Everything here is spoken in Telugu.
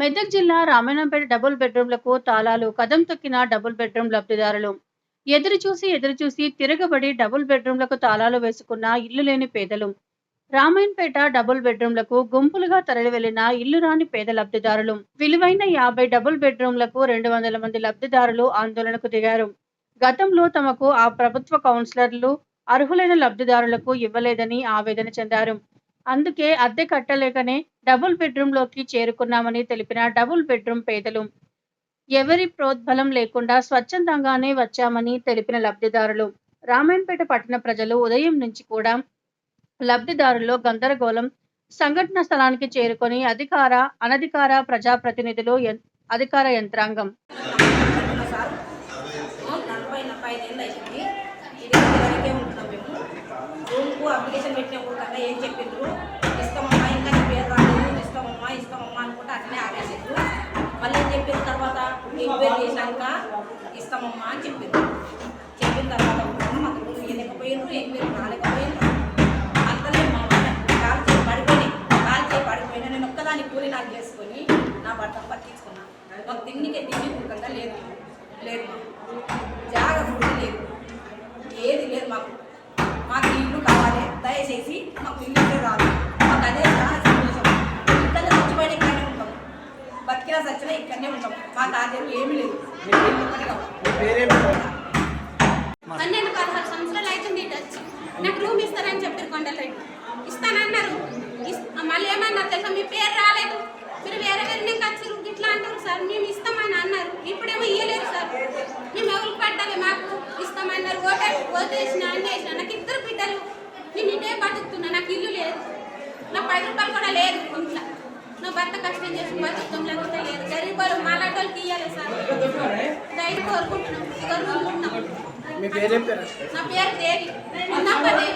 మెదక్ జిల్లా రామాయణంపేట డబుల్ బెడ్రూమ్లకు తాళాలు కదం తొక్కిన డబుల్ బెడ్రూమ్ లబ్ధిదారులు. ఎదురు చూసి ఎదురు చూసి తిరగబడి డబుల్ బెడ్రూమ్లకు తాళాలు వేసుకున్న ఇల్లు లేని పేదలు. రామాయణపేట డబుల్ బెడ్రూమ్లకు గుంపులుగా తరలి వెళ్ళిన ఇల్లు రాని పేద లబ్ధిదారులు. విలువైన యాభై డబుల్ బెడ్రూమ్లకు రెండు వందల మంది లబ్ధిదారులు ఆందోళనకు దిగారు. గతంలో తమకు ఆ ప్రభుత్వ కౌన్సిలర్లు అర్హులైన లబ్ధిదారులకు ఇవ్వలేదని ఆవేదన చెందారు. అందుకే అద్దె కట్టలేకనే డబుల్ బెడ్రూమ్లోకి చేరుకున్నామని తెలిపిన డబుల్ బెడ్రూమ్ పేదలు. ఎవరి ప్రోద్బలం లేకుండా స్వచ్ఛందంగానే వచ్చామని తెలిపిన లబ్ధిదారులు. రామాయణపేట పట్టణ ప్రజలు ఉదయం నుంచి కూడా లబ్ధిదారుల్లో గందరగోళం సంఘటన స్థలానికి చేరుకొని అధికార అనధికార ప్రజాప్రతినిధులు అధికార యంత్రాంగం. అప్లికేషన్ పెట్టిన కూడా ఏం చెప్పిండ్రు? ఎంక్వైరీ చేశాక ఇస్తామమ్మా అని చెప్పింది. చెప్పిన తర్వాత కూడా మాకు రూమ్ ఇవ్వలేకపోయిండ్రు ఎంక్వైరీ రాలేకపోయిండ్రు అంతలే మా మాట కాలు చేయి పడిపోయినాయి. కాలు చేయి పడిపోయినా నేను ఒక్కదాన్ని కూలి నాకు చేసుకొని నా భర్త పట్టించుకున్నాను మాకు తిండికి తిండి ఉండకుండా లేదు. లేదు జాగ్రత్త లేదు. బతికినా చచ్చినా ఇక్కడనే ఉంటాం. మా ఆ ఏమీ లేదు. పన్నెండు పదహారు సంవత్సరాలు అవుతుంది ఇటు వచ్చి నాకు రూమ్ ఇస్తారని చెప్పారు కొండలరెడ్డి ఇస్తానన్నారు. మళ్ళీ ఏమన్నారు తెలుసా? మీ పేరు రాలేదు. మీరు వేరే వేరే నేను వచ్చారు. ఇట్లా అంటారు సార్. మేము ఇస్తామని అన్నారు. ఇప్పుడేమో ఇయ్యలేదు సార్. మేము ఎవరికి పట్టాలి? మాకు ఇస్తామన్నారు. ఓటే ఓటేసిన అన్న వేసిన. నాకు ఇద్దరు బిడ్డలు. నేను ఇటే బతుకుతున్నా. నాకు ఇల్లు లేదు. నా పది రూపాయలు కూడా లేదు. ఇంట్లో. భర్త కష్టం చేసి బతుకుతాం లేకపోతే లేదు. గరీబ్ వాళ్ళు మాలాంటి వాళ్ళకి ఇవ్వాలి సార్. దయచేసి కోరుకుంటున్నాం. ఉన్నాం. నా పేరు దేవి. ఉన్నప్పటి